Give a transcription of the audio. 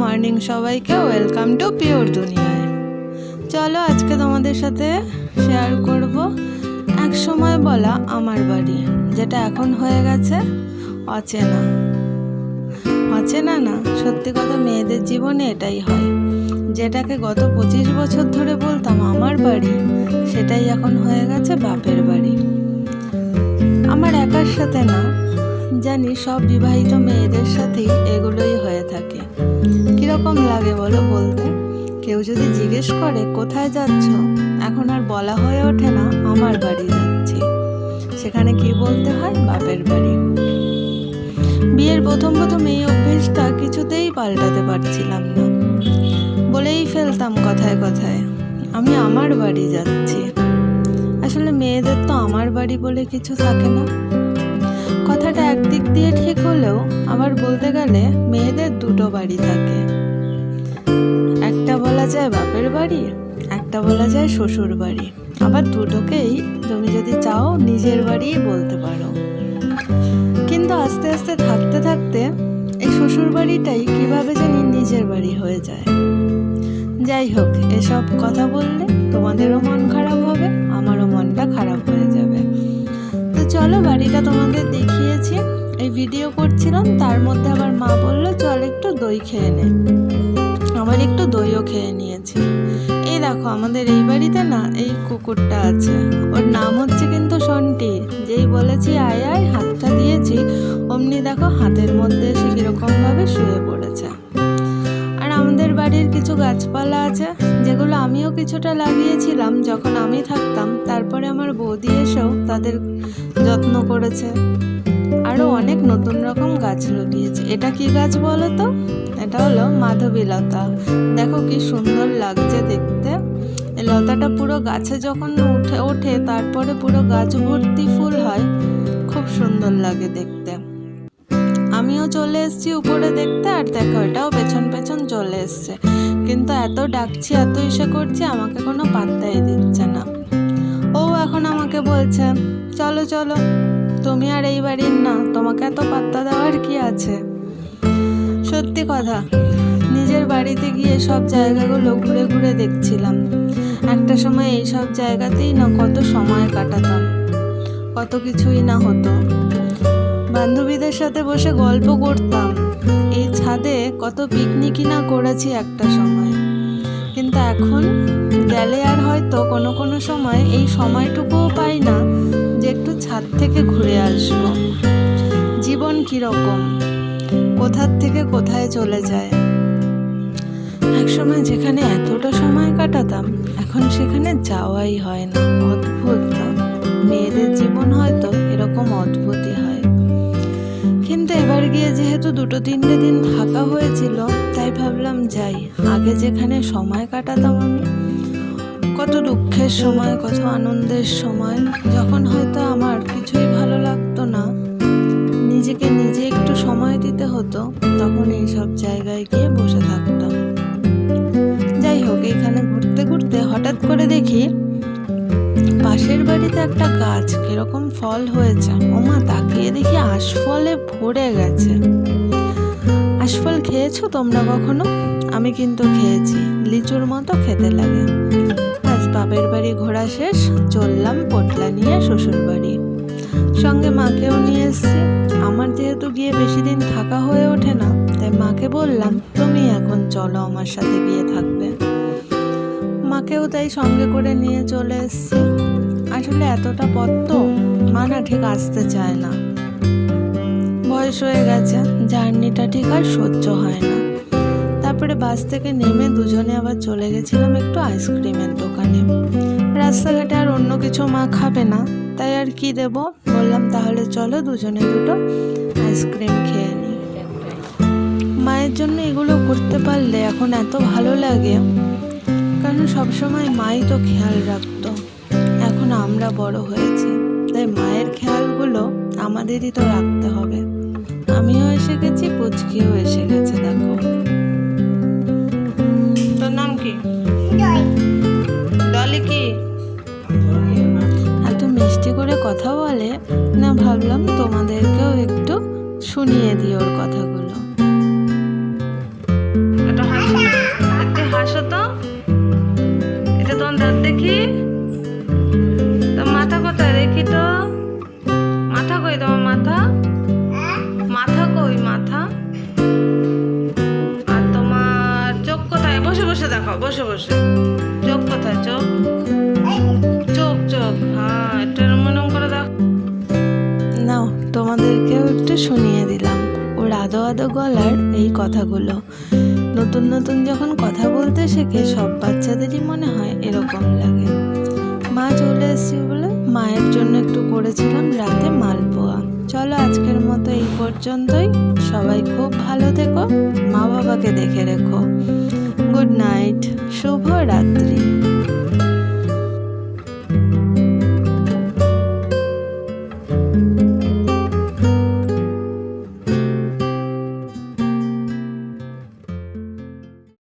Morning সবাইকে, welcome to pure দুনিয়ায়। চলো আজকে তোমাদের সাথে শেয়ার করব এক সময় বলা আমার বাড়ি, যেটা এখন হয়ে গেছে অচেনা। অচেনা না, সত্যি কথা মেয়েদের জীবনে এটাই হয়। যেটাকে গত পঁচিশ বছর ধরে বলতাম আমার বাড়ি, সেটাই এখন হয়ে গেছে বাপের বাড়ি। আমার একার সাথে না, জানি সব বিবাহিত মেয়েদের সাথেই এগুলোই হয়ে থাকে। কীরকম লাগে বলো বলতে? কেউ যদি জিজ্ঞেস করে, কোথায় যাচ্ছ? এখন আর বলা হয়ে ওঠে না, আমার বাড়ি যাচ্ছি। সেখানে কি বলতে হয়? বাপের বাড়ি। বিয়ের প্রথম প্রথম এই অভ্যেসটা কিছুতেই পাল্টাতে পারছিলাম না। বলেই ফেলতাম কথায় কথায়, আমি আমার বাড়ি যাচ্ছি। আসলে মেয়েদের তো আমার বাড়ি বলে কিছু থাকে না। কথাটা একদিক দিয়ে ঠিক হলেও আবার বলতে গেলে মেয়েদের দুটো বাড়ি থাকে। একটা বলা যায় বাপের বাড়ি, একটা বলা যায় শ্বশুর বাড়ি। আবার দুটোকেই তুমি যদি চাও নিজের বাড়িই বলতে পারো। কিন্তু আস্তে আস্তে থাকতে থাকতে এই শ্বশুর বাড়িটাই কীভাবে জানি নিজের বাড়ি হয়ে যায়। যাই হোক, এসব কথা বললে তোমাদেরও মন খারাপ হবে, আমারও মনটা খারাপ হয়ে যাবে। তো চলো বাড়িটা তোমাদের দেখিয়েছি। এই ভিডিও করছিলাম, তার মধ্যে আবার মা বলল, চল একটু দই খেয়ে নে। আবার একটু দইও খেয়ে নিয়েছি। এই দেখো, আমাদের এই বাড়িতে না এই কুকুরটা আছে। ওর নাম হচ্ছে কিন্তু সন্টি। যেই বলেছি আয় আয়, হাতটা দিয়েছি, অমনি দেখো হাতের মধ্যে এসে কীরকমভাবে শুয়ে পড়েছে। আর আমাদের বাড়ির কিছু গাছপালা আছে, যেগুলো আমিও কিছুটা লাগিয়েছিলাম যখন আমি থাকতাম। তারপরে আমার বৌদি এসেও তাদের যত্ন করেছে। আরও অনেক নতুন রকম গাছ লাগিয়েছে। এটা কি গাছ বলো তো? এটা হলো মাধবীলতা দেখো কি সুন্দর লাগছে দেখতে। লতাটা পুরো গাছে যখন উঠে, ওঠে, তারপরে পুরো গাছ ভর্তি ফুল হয়। খুব সুন্দর লাগে দেখতে। আমিও চলে এসেছি উপরে দেখতে, আর দেখো এটাও পেছন পেছন চলে এসছে। কিন্তু এত ডাকছি, এত ইসে করছি, আমাকে কোনো পাত্তাই দিচ্ছে না। ও এখন আমাকে বলছে, চলো চলো। তুমি আর এই বাড়ির না, তোমাকে এত পাত্তা দেওয়ার কি আছে? সত্যি কথা, নিজের বাড়িতে গিয়ে সব জায়গাগুলো ঘুরে ঘুরে দেখছিলাম। একটা সময় এই সব জায়গাতেই না কত সময় কাটাতাম, কত কিছুই না হতো। বান্ধবীদের সাথে বসে গল্প করতাম। এই ছাদে কত পিকনিকই না করেছি একটা সময়। কিন্তু এখন গেলে আর হয়তো কোনো কোনো সময় এই যে একটু ছাদ থেকে ঘুরে আসব। জীবন কীরকম কোথার থেকে কোথায় চলে যায়? একসময় যেখানে এতটা সময় কাটাতাম, এখন সেখানে যাওয়াই হয় না। অদ্ভুত মেয়েদের জীবন হয়তো এরকম অদ্ভুতই হয়। কিন্তু এবার গিয়ে যেহেতু দুটো তিনটে দিন থাকা হয়েছিল, তাই ভাবলাম যাই, আগে যেখানে সময় কাটাতাম আমি, কত দুঃখের সময়, কত আনন্দের সময়, যখন হয়তো হঠাৎ করে দেখি পাশের বাড়িতে একটা গাছ কীরকম ফল হয়েছে। ওমা, তাকিয়ে দেখি আশফলে ভরে গেছে। আশফল খেয়েছো তোমরা কখনো? আমি কিন্তু খেয়েছি, লিচুর মতো খেতে লাগে। আজ বাপের বাড়ি ঘোরা শেষ, চললাম পটলা নিয়ে শ্বশুর বাড়ি। সঙ্গে মাকেও নিয়ে এসছি। আমার যেহেতু গিয়ে বেশি দিন থাকা হয়ে ওঠে না, তাই মাকে বললাম, তুমি এখন চলো আমার সাথে গিয়ে থাকবে। মাকেও তাই সঙ্গে করে নিয়ে চলে এসছি। আসলে এতটা পথ তো মা না ঠিক আসতে চায় না। বয়স হয়ে গেছে, জার্নিটা ঠিক আর সহ্য হয় না। তারপরে বাস থেকে নেমে দুজনে আবার চলে গেছিলাম একটু আইসক্রিমের দোকানে। রাস্তাঘাটে আর অন্য কিছু মা খাবে না, তাই আর কি দেব? বললাম, তাহলে চলো দুজনে দুটো আইসক্রিম খেয়ে নিই। মায়ের জন্য এগুলো করতে পারলে এখন এত ভালো লাগে। কারণ সবসময় মাই তো খেয়াল রাখতো। এখন আমরা বড় হয়েছি তাই মায়ের খেয়ালগুলো আমাদেরই তো রাখতে হবে। আমিও এসে গেছি পুচকিও এসে গেছে দেখো। তোর নাম কি? ডলি কি? এত মিষ্টি করে কথা বলে না ভাবলাম তোমাদেরকেও একটু শুনিয়ে দিই ওর কথাগুলো। কেমন রোদ দেখি। তো মাথা কোথায় দেখি তো? মাথা কই তোমার মাথা? মাথা কই মাথা? আর তোমার চোখ কোথায়? বসে বসে দেখো বসে বসে। চোখ কোথায়, চোখ? চোখ চোখ। হ্যাঁ এটা মনম করে দেখো। নাও, তোমাদেরকেও একটু শুনিয়ে দিলাম। ওর আদো আদো গলার এই কথাগুলো। নতুন নতুন যখন কথা বলতে শেখে, সব বাচ্চাদেরই মনে হয় এরকম লাগে। মা চলে এসেছি বলে মায়ের জন্য একটু করেছিলাম রাতে মালপোয়া। চলো আজকের মতো এই পর্যন্তই। সবাই খুব ভালো থেকো। মা বাবাকে দেখে রেখো। Good night. শুভ রাত্রি।